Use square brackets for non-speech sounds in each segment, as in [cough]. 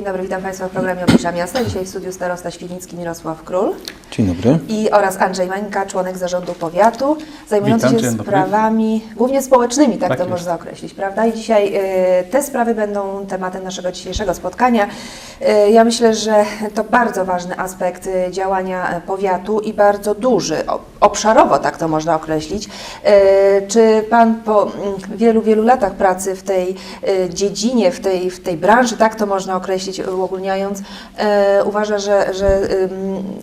Dzień dobry, witam Państwa w programie Oblicza Miasta. Dzisiaj w studiu starosta Świdnicki Mirosław Król Dzień dobry. i oraz Andrzej Mańka, członek zarządu powiatu, zajmujący Witam, się sprawami głównie społecznymi, tak, Tak to jest. można określić, prawda? I dzisiaj y, te sprawy będą tematem naszego dzisiejszego spotkania. Y, ja myślę, że to bardzo ważny aspekt y, działania powiatu i bardzo duży, o, obszarowo tak to można określić. Y, czy Pan po mm, wielu, wielu latach pracy w tej y, dziedzinie, w tej, w tej branży, tak to można określić uogólniając, e, uważa, że, że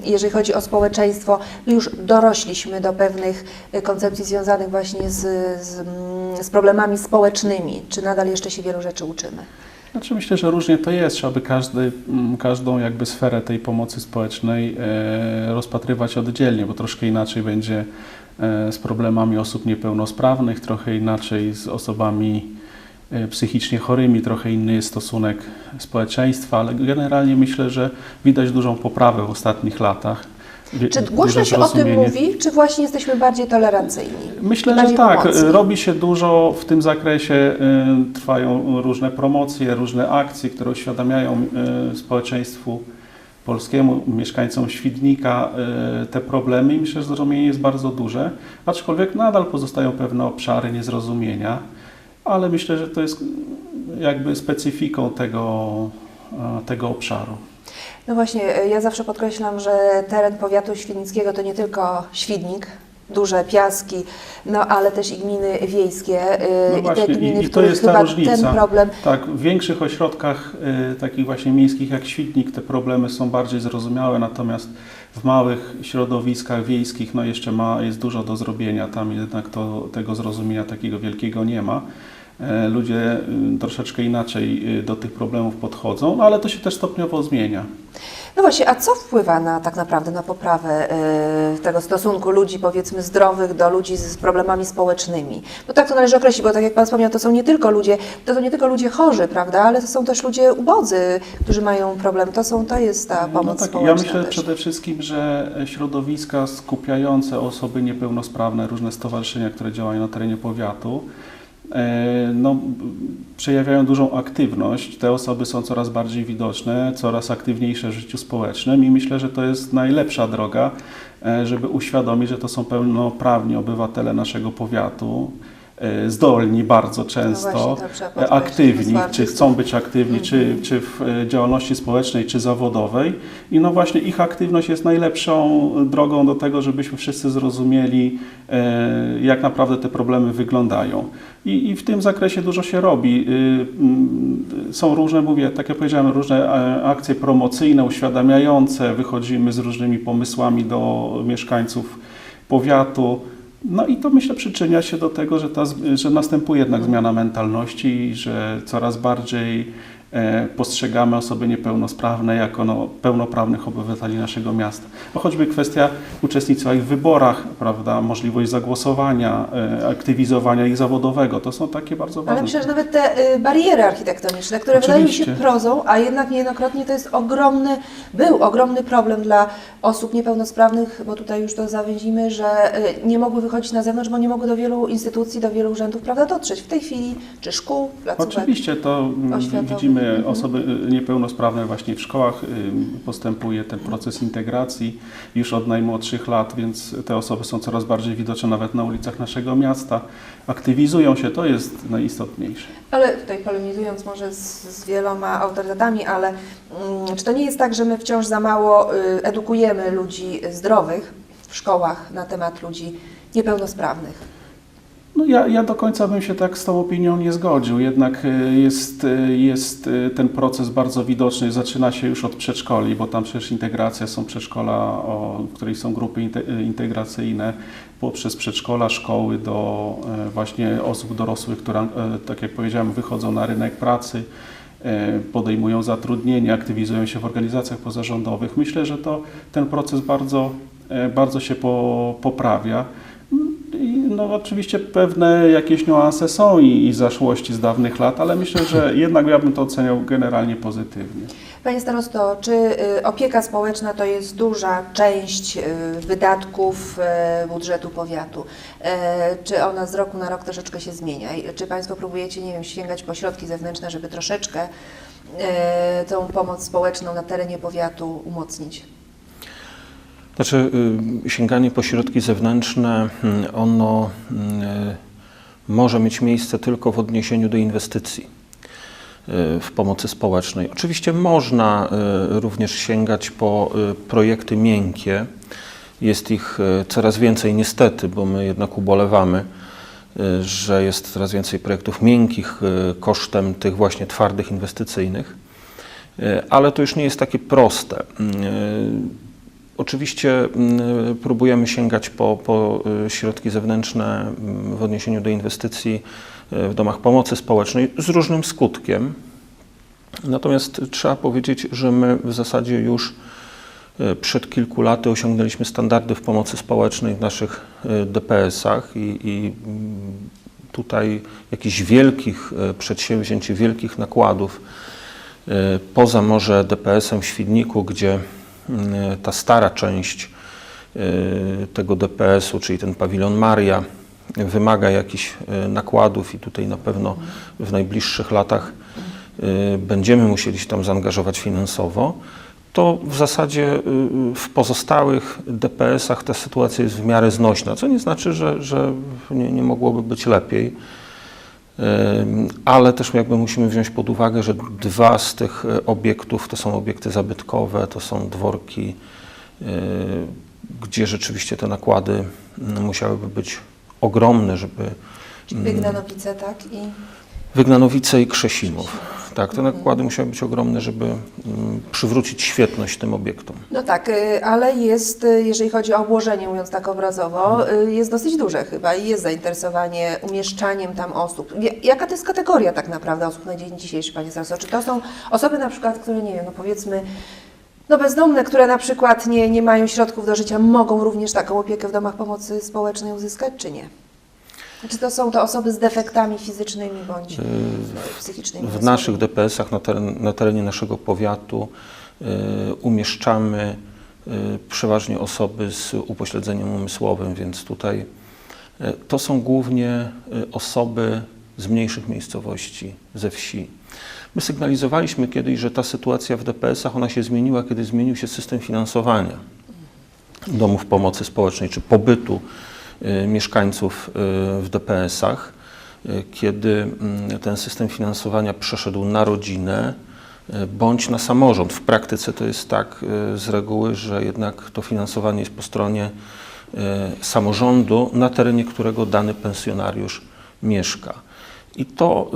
jeżeli chodzi o społeczeństwo, już dorośliśmy do pewnych koncepcji związanych właśnie z, z, mm, z problemami społecznymi. Czy nadal jeszcze się wielu rzeczy uczymy? Znaczy myślę, że różnie to jest. Trzeba by każdy, mm, każdą jakby sferę tej pomocy społecznej e, rozpatrywać oddzielnie, bo troszkę inaczej będzie e, z problemami osób niepełnosprawnych, trochę inaczej z osobami psychicznie chorymi, trochę inny jest stosunek społeczeństwa, ale generalnie myślę, że widać dużą poprawę w ostatnich latach. Czy głośno się o tym mówi, czy właśnie jesteśmy bardziej tolerancyjni? Myślę, że tak. pomocni? Robi się dużo w tym zakresie. y, Trwają różne promocje, różne akcje, które uświadamiają y, społeczeństwu polskiemu, mieszkańcom Świdnika te problemy i myślę, że zrozumienie jest bardzo duże, aczkolwiek nadal pozostają pewne obszary niezrozumienia, ale myślę, że to jest jakby specyfiką tego, y, tego obszaru. No właśnie, y, ja zawsze podkreślam, że teren powiatu świdnickiego to nie tylko Świdnik, duże piaski, no ale też i gminy wiejskie y, No i właśnie, te gminy, i- i to jest ta różnica. ten problem Tak, w większych ośrodkach y, takich właśnie miejskich jak Świdnik te problemy są bardziej zrozumiałe, natomiast w małych środowiskach wiejskich no jeszcze ma, jest dużo do zrobienia, tam jednak to, tego zrozumienia takiego wielkiego nie ma. E, Ludzie y, troszeczkę inaczej y, do tych problemów podchodzą, no ale to się też stopniowo zmienia. No właśnie, a co wpływa na tak naprawdę na poprawę y, tego stosunku ludzi powiedzmy zdrowych do ludzi z problemami społecznymi? Bo tak to należy określić, bo tak jak Pan wspomniał, to są nie tylko ludzie, to są nie tylko ludzie chorzy, prawda, ale to są też ludzie ubodzy, którzy mają problem. To są, to jest ta pomoc No tak, społeczna ja myślę też. przede wszystkim, że środowiska skupiające osoby niepełnosprawne, różne stowarzyszenia, które działają na terenie powiatu, no, b- przejawiają dużą aktywność. Te osoby są coraz bardziej widoczne, coraz aktywniejsze w życiu społecznym i myślę, że to jest najlepsza droga, e, żeby uświadomić, że to są pełnoprawni obywatele naszego powiatu, e, zdolni bardzo często, No właśnie, to trzeba e, podkreślić, aktywni, czy chcą być aktywni, czy, Mhm. czy w e, działalności społecznej, czy zawodowej. I no właśnie ich aktywność jest najlepszą drogą do tego, żebyśmy wszyscy zrozumieli, e, jak naprawdę te problemy wyglądają. I, I w tym zakresie dużo się robi. Y, mm, Są różne, mówię, tak jak powiedziałem, różne e, akcje promocyjne, uświadamiające. Wychodzimy z różnymi pomysłami do mieszkańców powiatu. No i to myślę przyczynia się do tego, że, ta, że następuje jednak zmiana mentalności że coraz bardziej postrzegamy osoby niepełnosprawne jako no, pełnoprawnych obywateli naszego miasta. No choćby kwestia uczestnictwa ich w wyborach, prawda, możliwość zagłosowania, e, aktywizowania ich zawodowego, to są takie bardzo ważne. Ale myślę, że nawet te y, bariery architektoniczne, które wydają mi się Oczywiście. prozą, a jednak niejednokrotnie to jest ogromny, był ogromny problem dla osób niepełnosprawnych, bo tutaj już to zawęzimy, że y, nie mogły wychodzić na zewnątrz, bo nie mogły do wielu instytucji, do wielu urzędów, prawda, dotrzeć. W tej chwili, czy szkół, placówek. Oczywiście to mm, oświatowych. widzimy Osoby y, niepełnosprawne właśnie w szkołach, y, postępuje ten proces integracji już od najmłodszych lat, więc te osoby są coraz bardziej widoczne nawet na ulicach naszego miasta. Aktywizują się, to jest najistotniejsze. Ale tutaj polemizując może z, z wieloma autorytetami, ale mm, czy to nie jest tak, że my wciąż za mało y, edukujemy ludzi zdrowych w szkołach na temat ludzi niepełnosprawnych? No ja, ja do końca bym się tak z tą opinią nie zgodził, jednak y, jest, y, jest y, ten proces bardzo widoczny, zaczyna się już od przedszkoli, bo tam przecież integracja, są przedszkola, o, w których są grupy inte- integracyjne, poprzez przedszkola, szkoły do e, właśnie osób dorosłych, które, e, tak jak powiedziałem, wychodzą na rynek pracy, e, podejmują zatrudnienie, aktywizują się w organizacjach pozarządowych. Myślę, że to ten proces bardzo, e, bardzo się po, poprawia. No oczywiście pewne jakieś niuanse są i, i zaszłości z dawnych lat, ale myślę, że [laughs] jednak ja bym to oceniał generalnie pozytywnie. Panie starosto, czy y, opieka społeczna to jest duża część y, wydatków y, budżetu powiatu? Czy ona z roku na rok troszeczkę się zmienia? I Czy Państwo próbujecie, nie wiem, sięgać po środki zewnętrzne, żeby troszeczkę tą pomoc społeczną na terenie powiatu umocnić? Znaczy, y, sięganie po środki zewnętrzne, mm, ono y, może mieć miejsce tylko w odniesieniu do inwestycji y, w pomocy społecznej. Oczywiście można y, również sięgać po y, projekty miękkie. Jest ich y, coraz więcej niestety, bo my jednak ubolewamy, y, że jest coraz więcej projektów miękkich y, kosztem tych właśnie twardych inwestycyjnych. Y, Ale to już nie jest takie proste. Oczywiście mm, próbujemy sięgać po, po y, środki zewnętrzne mm, w odniesieniu do inwestycji y, w domach pomocy społecznej z różnym skutkiem. Natomiast trzeba powiedzieć, że my w zasadzie już y, przed kilku laty osiągnęliśmy standardy w pomocy społecznej w naszych DPS-ach i, i mm, tutaj jakichś wielkich przedsięwzięć, wielkich nakładów poza może DPS-em w Świdniku, gdzie ta stara część y, tego DPS-u, czyli ten pawilon Maria, wymaga jakichś y, nakładów i tutaj na pewno w najbliższych latach y, będziemy musieli się tam zaangażować finansowo, to w zasadzie y, w pozostałych DPS-ach ta sytuacja jest w miarę znośna, co nie znaczy, że, że nie, nie mogłoby być lepiej. Ale też jakby musimy wziąć pod uwagę, że dwa z tych e, obiektów to są obiekty zabytkowe, to są dworki, y, gdzie rzeczywiście te nakłady musiałyby być ogromne, żeby Czyli Wygnanowice, tak? I Wygnanowice i Krzesimów. Tak, te nakłady musiały być ogromne, żeby mm, przywrócić świetność tym obiektom. No tak, y, ale jest, y, jeżeli chodzi o obłożenie, mówiąc tak obrazowo, y, jest dosyć duże chyba i jest zainteresowanie umieszczaniem tam osób. Ja- Jaka to jest kategoria tak naprawdę osób na dzień dzisiejszy, Panie Starostwo? Czy to są osoby na przykład, które, nie wiem, no powiedzmy, no bezdomne, które na przykład nie, nie mają środków do życia, mogą również taką opiekę w domach pomocy społecznej uzyskać, czy nie? Czy to są to osoby z defektami fizycznymi bądź psychicznymi? W naszych DPS-ach na, teren, na terenie naszego powiatu y, umieszczamy y, przeważnie osoby z upośledzeniem umysłowym, więc tutaj y, to są głównie y, osoby z mniejszych miejscowości, ze wsi. My sygnalizowaliśmy kiedyś, że ta sytuacja w DPS-ach ona się zmieniła, kiedy zmienił się system finansowania domów pomocy społecznej czy pobytu y, mieszkańców y, w DPS-ach, y, kiedy mm, ten system finansowania przeszedł na rodzinę y, bądź na samorząd. W praktyce to jest tak y, z reguły, że jednak to finansowanie jest po stronie y, samorządu, na terenie którego dany pensjonariusz mieszka. I to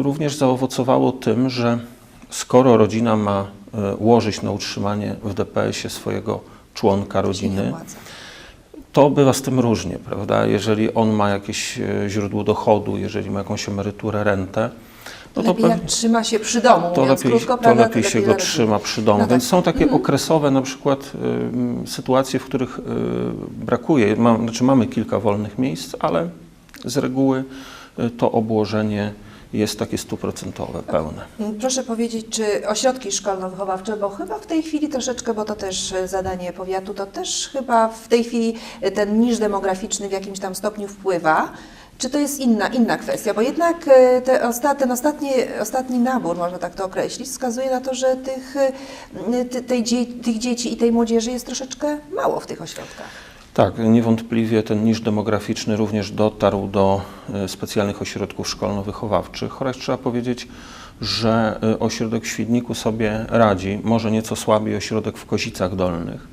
y, również zaowocowało tym, że skoro rodzina ma y, łożyć na utrzymanie w DPS-ie swojego członka rodziny, to bywa z tym różnie, prawda? Jeżeli on ma jakieś e, źródło dochodu, jeżeli ma jakąś emeryturę, rentę, no to, lepiej jak trzyma się przy domu, to lepiej, krótko, to prawda? lepiej się go trzyma przy domu. No tak. Więc są takie okresowe na przykład ym, sytuacje, w których y, brakuje, ma, znaczy mamy kilka wolnych miejsc, ale z reguły y, to obłożenie jest takie stuprocentowe, pełne. Proszę powiedzieć, czy ośrodki szkolno-wychowawcze, bo chyba w tej chwili troszeczkę, bo to też e, zadanie powiatu, to też chyba w tej chwili e, ten niż demograficzny w jakimś tam stopniu wpływa. Czy to jest inna, inna kwestia? Bo jednak e, te osta, ten ostatni, ostatni nabór, można tak to określić, wskazuje na to, że tych, ty, tej, tych dzieci i tej młodzieży jest troszeczkę mało w tych ośrodkach. Tak, niewątpliwie ten niż demograficzny również dotarł do e, specjalnych ośrodków szkolno-wychowawczych, chociaż trzeba powiedzieć, że e, ośrodek w Świdniku sobie radzi, może nieco słabiej ośrodek w Kozicach Dolnych,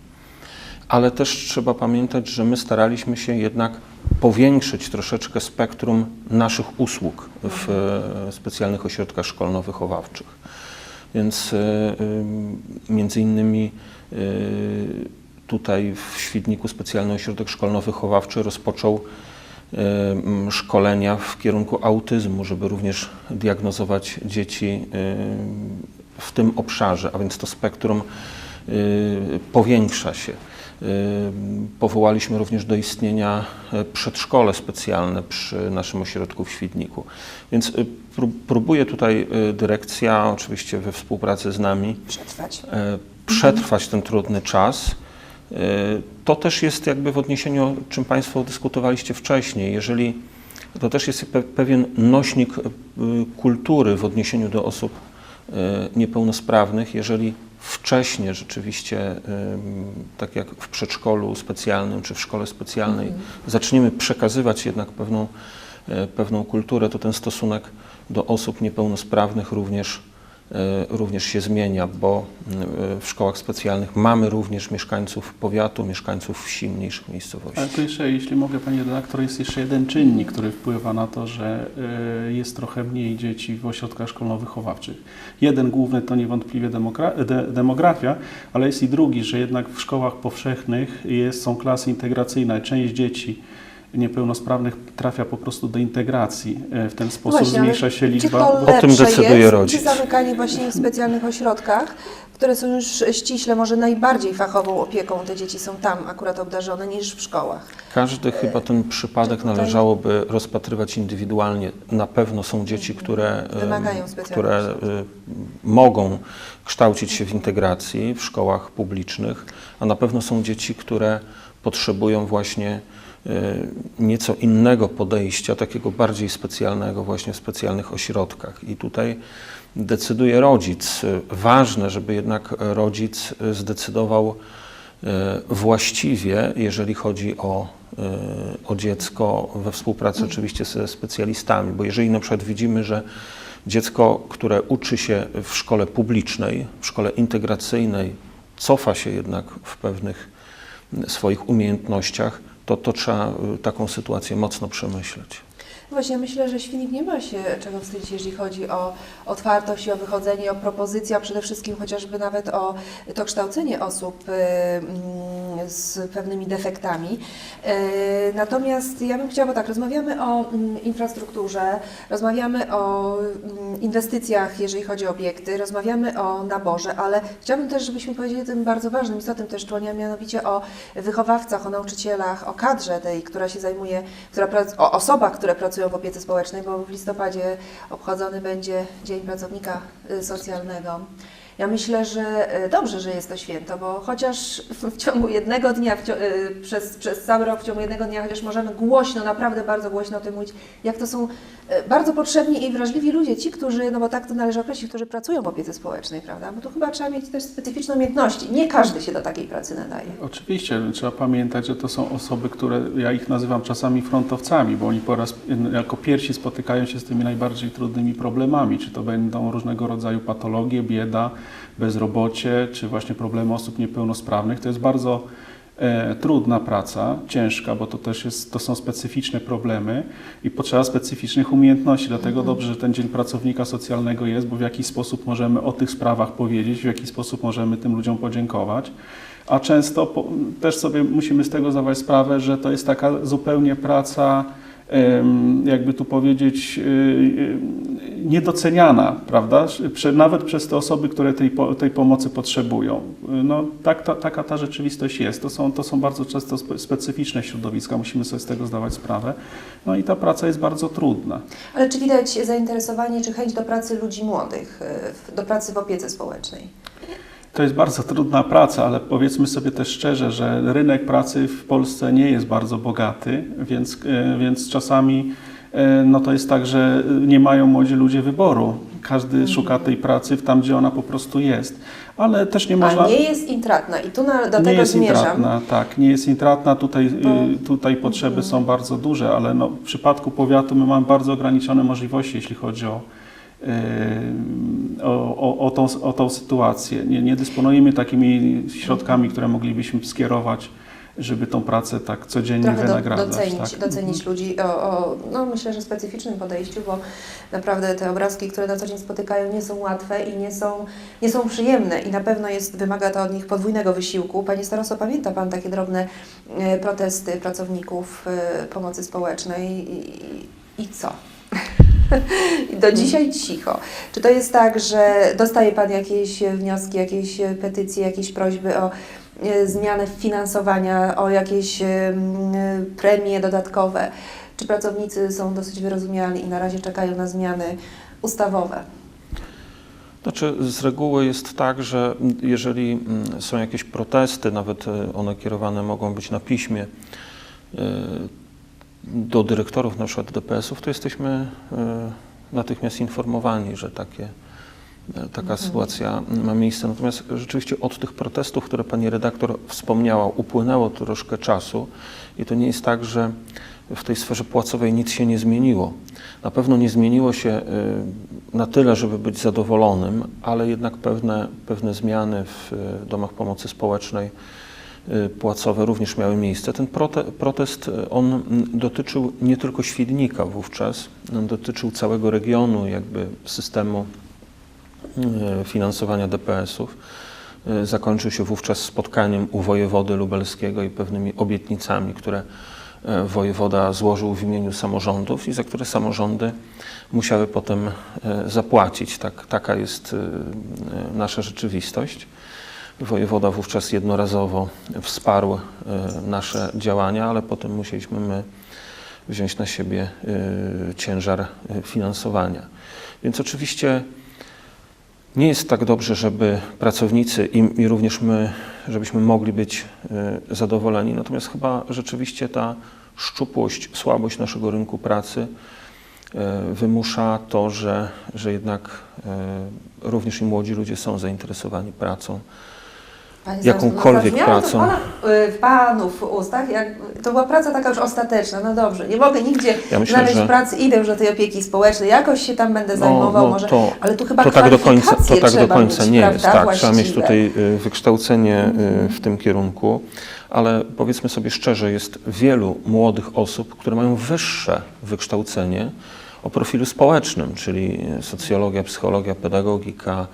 ale też trzeba pamiętać, że my staraliśmy się jednak powiększyć troszeczkę spektrum naszych usług w e, specjalnych ośrodkach szkolno-wychowawczych. Więc między innymi tutaj w Świdniku Specjalny Ośrodek Szkolno-Wychowawczy rozpoczął m, szkolenia w kierunku autyzmu, żeby również diagnozować dzieci y, w tym obszarze, a więc to spektrum y, powiększa się. Powołaliśmy również do istnienia e, przedszkole specjalne przy naszym ośrodku w Świdniku. Więc pró- próbuje tutaj dyrekcja, oczywiście we współpracy z nami, Przetrwać. e, przetrwać ten trudny czas. E, To też jest jakby w odniesieniu, o czym Państwo dyskutowaliście wcześniej, jeżeli to też jest pe- pewien nośnik e, kultury w odniesieniu do osób niepełnosprawnych, jeżeli wcześniej rzeczywiście, tak jak w przedszkolu specjalnym czy w szkole specjalnej, zaczniemy przekazywać jednak pewną, e, pewną kulturę, to ten stosunek do osób niepełnosprawnych również, e, również się zmienia, bo e, w szkołach specjalnych mamy również mieszkańców powiatu, mieszkańców wsi, mniejszych miejscowości. Ale jeszcze, jeśli mogę, Panie redaktor, jest jeszcze jeden czynnik, który wpływa na to, że y, jest trochę mniej dzieci w ośrodkach szkolno-wychowawczych. Jeden główny to niewątpliwie demografia, ale jest i drugi, że jednak w szkołach powszechnych jest, są klasy integracyjne. Część dzieci niepełnosprawnych trafia po prostu do integracji. Y, W ten sposób Właśnie, zmniejsza się liczba... O tym decyduje jest, rodzic. Czy zamykanie właśnie w specjalnych ośrodkach, które są już ściśle, może najbardziej fachową opieką, te dzieci są tam akurat obdarzone niż w szkołach. Każdy chyba ten przypadek tutaj- należałoby rozpatrywać indywidualnie. Na pewno są dzieci, które, specjalnych które y, mogą kształcić się w integracji w szkołach publicznych, a na pewno są dzieci, które potrzebują właśnie nieco innego podejścia, takiego bardziej specjalnego właśnie w specjalnych ośrodkach. I tutaj decyduje rodzic. Ważne, żeby jednak rodzic zdecydował e, właściwie, jeżeli chodzi o, e, o dziecko, we współpracy oczywiście ze specjalistami, bo jeżeli na przykład widzimy, że dziecko, które uczy się w szkole publicznej, w szkole integracyjnej, cofa się jednak w pewnych swoich umiejętnościach, to, to trzeba e, taką sytuację mocno przemyśleć. Właśnie myślę, że Świnik nie ma się czego wstydzić, jeżeli chodzi o otwartość i o wychodzenie, o propozycje, a przede wszystkim chociażby nawet o to kształcenie osób y, mm, z pewnymi defektami. Y, Natomiast ja bym chciała, bo tak, rozmawiamy o mm, infrastrukturze, rozmawiamy o mm, inwestycjach, jeżeli chodzi o obiekty, rozmawiamy o naborze, ale chciałabym też, żebyśmy powiedzieli o tym bardzo ważnym, istotnym też czuł, mianowicie o wychowawcach, o nauczycielach, o kadrze tej, która się zajmuje, która, o osobach, które pracują w opiece społecznej, bo w listopadzie obchodzony będzie Dzień Pracownika Socjalnego. Ja myślę, że y, dobrze, że jest to święto, bo chociaż w ciągu jednego dnia, cio- y, przez, przez cały rok, w ciągu jednego dnia, chociaż możemy głośno, naprawdę bardzo głośno o tym mówić, jak to są y, bardzo potrzebni i wrażliwi ludzie, ci, którzy, no bo tak to należy określić, którzy pracują w opiece społecznej, prawda? Bo tu chyba trzeba mieć też specyficzne umiejętności. Nie każdy się do takiej pracy nadaje. Oczywiście, trzeba pamiętać, że to są osoby, które ja ich nazywam czasami frontowcami, bo oni po raz jako pierwsi spotykają się z tymi najbardziej trudnymi problemami, czy to będą różnego rodzaju patologie, bieda, bezrobocie, czy właśnie problemy osób niepełnosprawnych. To jest bardzo e, trudna praca, ciężka, bo to też jest, to są specyficzne problemy i potrzeba specyficznych umiejętności. Dlatego dobrze, że ten Dzień Pracownika Socjalnego jest, bo w jakiś sposób możemy o tych sprawach powiedzieć, w jaki sposób możemy tym ludziom podziękować. A często po, też sobie musimy z tego zdawać sprawę, że to jest taka zupełnie praca, jakby tu powiedzieć, y, y, niedoceniana, prawda? Nawet przez te osoby, które tej, tej pomocy potrzebują. No, tak, ta, taka ta rzeczywistość jest. To są, to są bardzo często spe, specyficzne środowiska, musimy sobie z tego zdawać sprawę. No i ta praca jest bardzo trudna. Ale czy widać zainteresowanie, czy chęć do pracy ludzi młodych, y, do pracy w opiece społecznej? To jest bardzo trudna praca, ale powiedzmy sobie też szczerze, że rynek pracy w Polsce nie jest bardzo bogaty, więc, e, więc czasami e, no to jest tak, że nie mają młodzi ludzie wyboru. Każdy szuka tej pracy w tam, gdzie ona po prostu jest. Ale też nie można. A nie jest intratna i tu na, do nie tego jest zmierzam. intratna, tak, nie jest intratna. Tutaj, y, tutaj potrzeby są bardzo duże, ale no, w przypadku powiatu my mamy bardzo ograniczone możliwości, jeśli chodzi o, o, o, o, tą, o tą sytuację. Nie, nie dysponujemy takimi środkami, które moglibyśmy skierować, żeby tą pracę tak codziennie Trochę wynagradzać. docenić, tak. docenić ludzi o, o, no myślę, że specyficznym podejściu, bo naprawdę te obrazki, które na co dzień spotykają, nie są łatwe i nie są, nie są przyjemne i na pewno jest, wymaga to od nich podwójnego wysiłku. Panie Starosto, pamięta Pan takie drobne e, protesty pracowników e, pomocy społecznej i, i co? [laughs] I do dzisiaj cicho. Czy to jest tak, że dostaje Pan jakieś wnioski, jakieś petycje, jakieś prośby o e, zmianę finansowania, o jakieś em, premie dodatkowe? Czy pracownicy są dosyć wyrozumiali i na razie czekają na zmiany ustawowe? Znaczy, z reguły jest tak, że jeżeli mm, są jakieś protesty, nawet e, one kierowane mogą być na piśmie e, do dyrektorów na przykład DPS-ów, to jesteśmy e, natychmiast informowani, że takie, e, taka sytuacja ma miejsce. Natomiast rzeczywiście od tych protestów, które pani redaktor wspomniała, upłynęło troszkę czasu i to nie jest tak, że w tej sferze płacowej nic się nie zmieniło. Na pewno nie zmieniło się y, na tyle, żeby być zadowolonym, ale jednak pewne, pewne zmiany w domach pomocy społecznej płacowe również miały miejsce. Ten prote, protest, y, on dotyczył nie tylko Świdnika wówczas, on dotyczył całego regionu, jakby systemu y, finansowania DPS-ów. Y, Zakończył się wówczas spotkaniem u wojewody lubelskiego i pewnymi obietnicami, które wojewoda złożył w imieniu samorządów i za które samorządy musiały potem zapłacić. Tak, taka jest y, y, nasza rzeczywistość. Wojewoda wówczas jednorazowo wsparł e, nasze działania, ale potem musieliśmy my wziąć na siebie y, ciężar y, finansowania. Więc oczywiście nie jest tak dobrze, żeby pracownicy i, i również my, żebyśmy mogli być zadowoleni. Natomiast chyba rzeczywiście ta szczupłość, słabość naszego rynku pracy wymusza to, że, że jednak również i młodzi ludzie są zainteresowani pracą. Panie jakąkolwiek to pracą. W, pana, y, w panów ustach, jak, to była praca taka już ostateczna, no dobrze, nie mogę nigdzie Ja myślę, znaleźć że- pracy, idę już do tej opieki społecznej, jakoś się tam będę No, zajmował, no może, to- ale tu chyba to tak do końca, to tak do końca mieć, nie prawda, jest. Tak, trzeba mieć właściwe. tutaj y, wykształcenie y, w tym kierunku, ale powiedzmy sobie szczerze, jest wielu młodych osób, które mają wyższe wykształcenie o profilu społecznym, czyli socjologia, psychologia, pedagogika,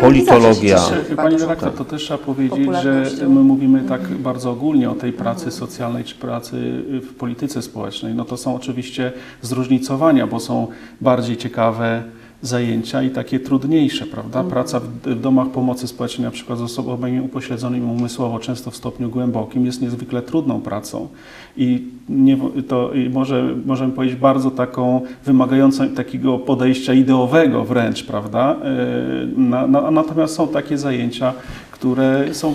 politologia. zawsze się Czy, Chyba Pani dużo redaktor, tak. to też trzeba powiedzieć, że my mówimy tak bardzo ogólnie o tej pracy socjalnej czy pracy w polityce społecznej. No to są oczywiście zróżnicowania, bo są bardziej ciekawe zajęcia i takie trudniejsze, prawda? Praca w, w domach pomocy społecznej, na przykład z osobami upośledzonymi umysłowo, często w stopniu głębokim, jest niezwykle trudną pracą i nie, to i może, możemy powiedzieć bardzo taką wymagającą takiego podejścia ideowego wręcz, prawda? E, Na, na, natomiast są takie zajęcia, które są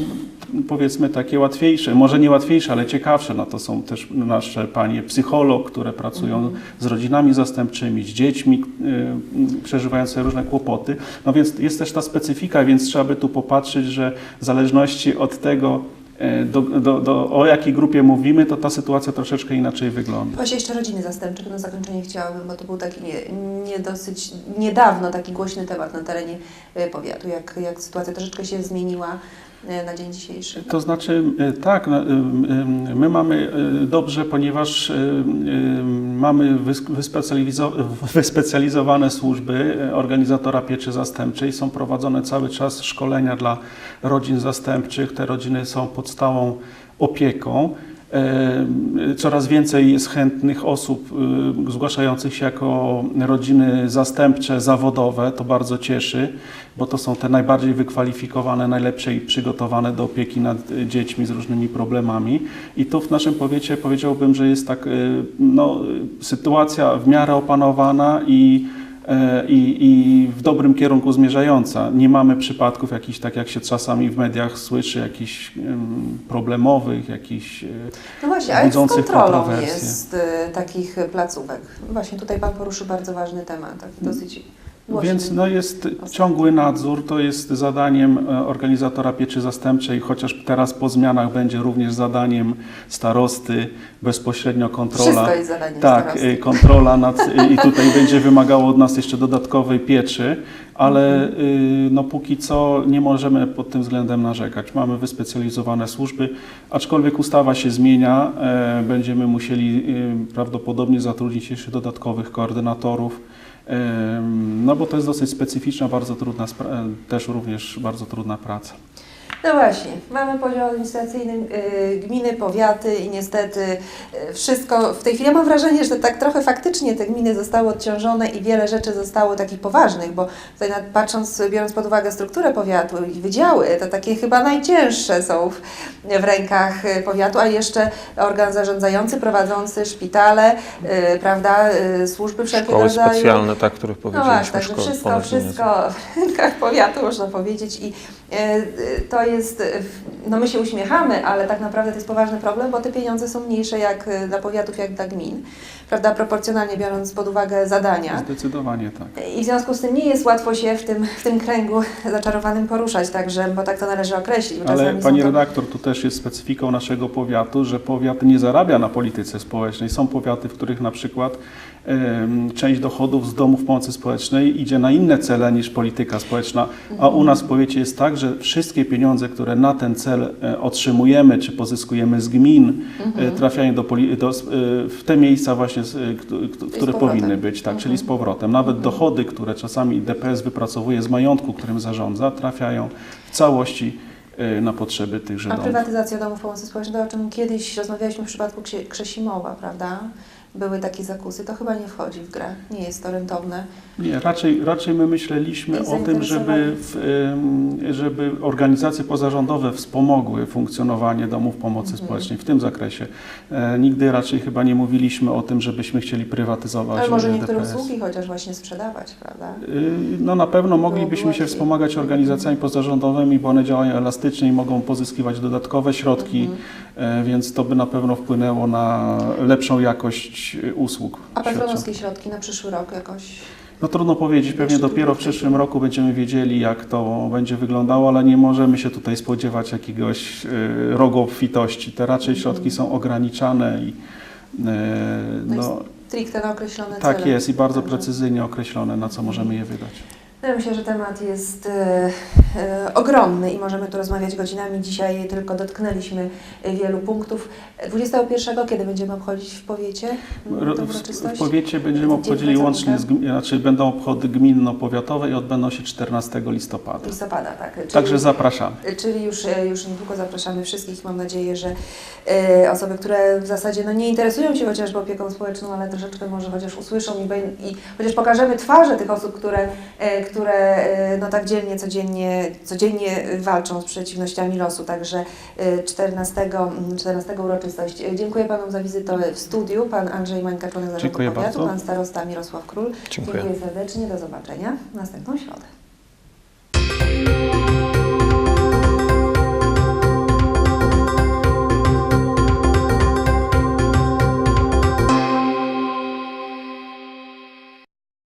powiedzmy takie łatwiejsze, może nie łatwiejsze, ale ciekawsze. No to są też nasze panie psycholog, które pracują z rodzinami zastępczymi, z dziećmi y, przeżywającymi różne kłopoty. No więc jest też ta specyfika, więc trzeba by tu popatrzeć, że w zależności od tego, e, do, do, do, o jakiej grupie mówimy, to ta sytuacja troszeczkę inaczej wygląda. Właśnie jeszcze rodziny zastępcze na zakończenie chciałabym, bo to był taki nie, nie dosyć niedawno taki głośny temat na terenie y, powiatu, jak, jak sytuacja troszeczkę się zmieniła na dzień dzisiejszy. To znaczy, e, tak, ym, my mamy e, dobrze, ponieważ mamy wys- wyspecjalizo- [laughs] wyspecjalizowane służby e, organizatora pieczy zastępczej. Są prowadzone cały czas szkolenia dla rodzin zastępczych. Te rodziny są pod stałą opieką. Coraz więcej jest chętnych osób y, zgłaszających się jako rodziny zastępcze, zawodowe. To bardzo cieszy, bo to są te najbardziej wykwalifikowane, najlepsze i przygotowane do opieki nad dziećmi z różnymi problemami. I tu w naszym powiecie powiedziałbym, że jest tak y, no, y, sytuacja w miarę opanowana i i, i w dobrym kierunku zmierzająca. Nie mamy przypadków jakichś, tak jak się czasami w mediach słyszy, jakichś em, problemowych, jakichś... e, No właśnie, a jak z kontrolą jest y, takich placówek? Właśnie tutaj Pan poruszył bardzo ważny temat, taki dosyć głośny. Więc no jest ciągły nadzór, to jest zadaniem e, organizatora pieczy zastępczej, chociaż teraz po zmianach będzie również zadaniem starosty, bezpośrednio kontrola. Wszystko jest zadaniem Tak, starosty. y, kontrola nad, y, i tutaj będzie wymagało od nas jeszcze dodatkowej pieczy, ale y, no póki co nie możemy pod tym względem narzekać. Mamy wyspecjalizowane służby, aczkolwiek ustawa się zmienia, e, będziemy musieli prawdopodobnie zatrudnić jeszcze dodatkowych koordynatorów. No bo to jest dosyć specyficzna, bardzo trudna, e, też również bardzo trudna praca. No właśnie, mamy podział administracyjny, y, gminy, powiaty i niestety y, wszystko, w tej chwili ja mam wrażenie, że tak trochę faktycznie te gminy zostały odciążone i wiele rzeczy zostało takich poważnych, bo tutaj nad- patrząc, biorąc pod uwagę strukturę powiatu i wydziały, to takie chyba najcięższe są w, w rękach y, powiatu, a jeszcze organ zarządzający, prowadzący szpitale, y, prawda, służby wszelkiego Szkoły rodzaju. specjalne, tak, których No powiedzieliśmy, właśnie, także szkoły wszystko, wszystko w rękach powiatu można powiedzieć i To jest, e, no my się uśmiechamy, ale tak naprawdę to jest poważny problem, bo te pieniądze są mniejsze jak e, dla powiatów, jak dla gmin, prawda, proporcjonalnie biorąc pod uwagę zadania. Zdecydowanie tak. I w związku z tym nie jest łatwo się w tym, w tym kręgu [laughs] zaczarowanym poruszać, także, bo tak to należy określić. Ale pani to... redaktor, tu też jest specyfiką naszego powiatu, że powiat nie zarabia na polityce społecznej. Są powiaty, w których na przykład część dochodów z domów pomocy społecznej idzie na inne cele niż polityka społeczna, a u nas w powiecie jest tak, że wszystkie pieniądze, które na ten cel e, otrzymujemy czy pozyskujemy z gmin, e, trafiają do, do, e, w te miejsca właśnie, które powinny być, tak, czyli z powrotem. Nawet dochody, które czasami DPS wypracowuje z majątku, którym zarządza, trafiają w całości na potrzeby tychże A domów. prywatyzacja domów pomocy społecznej, to o czym kiedyś rozmawialiśmy w przypadku Krzesimowa, prawda? Były takie zakusy, to chyba nie wchodzi w grę, nie jest to rentowne. Nie, raczej, raczej my myśleliśmy o tym, żeby, w, żeby organizacje pozarządowe wspomogły funkcjonowanie domów pomocy Mhm. społecznej w tym zakresie. E, nigdy raczej chyba nie mówiliśmy o tym, żebyśmy chcieli prywatyzować Ale może e, niektóre DPS. usługi chociaż właśnie sprzedawać, prawda? Y, No na pewno moglibyśmy się wspomagać organizacjami pozarządowymi, bo one działają elastycznie i mogą pozyskiwać dodatkowe środki, Mhm. E, więc to by na pewno wpłynęło na lepszą jakość y, usług. A patronowskie środki na przyszły rok jakoś? No trudno powiedzieć, pewnie dopiero w przyszłym roku będziemy wiedzieli, jak to będzie wyglądało, ale nie możemy się tutaj spodziewać jakiegoś y, rogu obfitości. Te raczej Mhm. środki są ograniczane i No Stricte na określone tak cele. jest i bardzo precyzyjnie określone, na co możemy je wydać. No, myślę, że temat jest e, e, ogromny i możemy tu rozmawiać godzinami. Dzisiaj tylko dotknęliśmy e, wielu punktów. 21, kiedy będziemy obchodzić w powiecie W, w powiecie będziemy Dzień obchodzili łącznie, z, znaczy będą obchody gminno-powiatowe i odbędą się 14 listopada. Listopada, tak. Czyli, Także zapraszamy. Czyli już, już niedługo zapraszamy wszystkich. Mam nadzieję, że osoby, które w zasadzie no, nie interesują się chociażby opieką społeczną, ale troszeczkę może chociaż usłyszą i, i chociaż pokażemy twarze tych osób, które, które e, no, tak dzielnie, codziennie, codziennie walczą z przeciwnościami losu. Także e, 14, mm, 14 uroczystość. E, Dziękuję Panom za wizytę w studiu. Pan Andrzej Mańka, członek zarządu Dziękuję powiatu, bardzo. Pan starosta Mirosław Król. Dziękuję. Dziękuję serdecznie. Do zobaczenia następną środę.